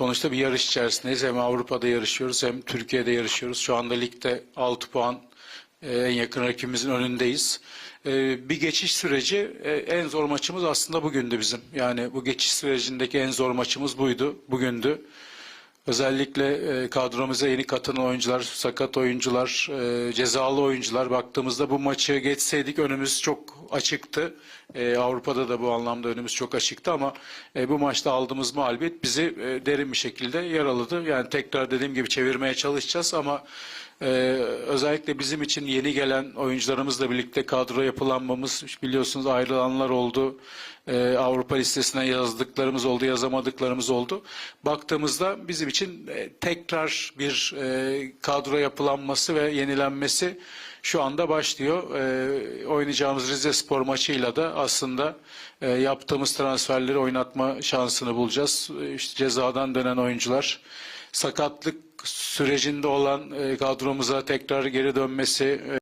sonuçta bir yarış içerisindeyiz. Hem Avrupa'da yarışıyoruz hem Türkiye'de yarışıyoruz. Şu anda ligde 6 puan e, en yakın rakibimizin önündeyiz. E, Bir geçiş süreci e, en zor maçımız aslında bugündü bizim. Yani bu geçiş sürecindeki en zor maçımız buydu, bugündü. Özellikle e, kadromuza yeni katılan oyuncular, sakat oyuncular, e, cezalı oyuncular baktığımızda bu maçı geçseydik önümüz çok açıktı. E, Avrupa'da da bu anlamda önümüz çok açıktı ama e, bu maçta aldığımız mağlubiyet bizi derin bir şekilde yaraladı. Yani tekrar dediğim gibi çevirmeye çalışacağız ama e, özellikle bizim için yeni gelen oyuncularımızla birlikte kadro yapılanmamız biliyorsunuz ayrılanlar oldu. E, Avrupa listesine yazdıklarımız oldu, yazamadıklarımız oldu. Baktığımızda bizim için e, tekrar bir e, kadro yapılanması ve yenilenmesi şu anda başlıyor. E, oynayacağımız Rize Spor maçıyla da aslında e, yaptığımız transferleri oynatma şansını bulacağız. İşte cezadan dönen oyuncular, sakatlık sürecinde olan e, kadromuza tekrar geri dönmesi, e,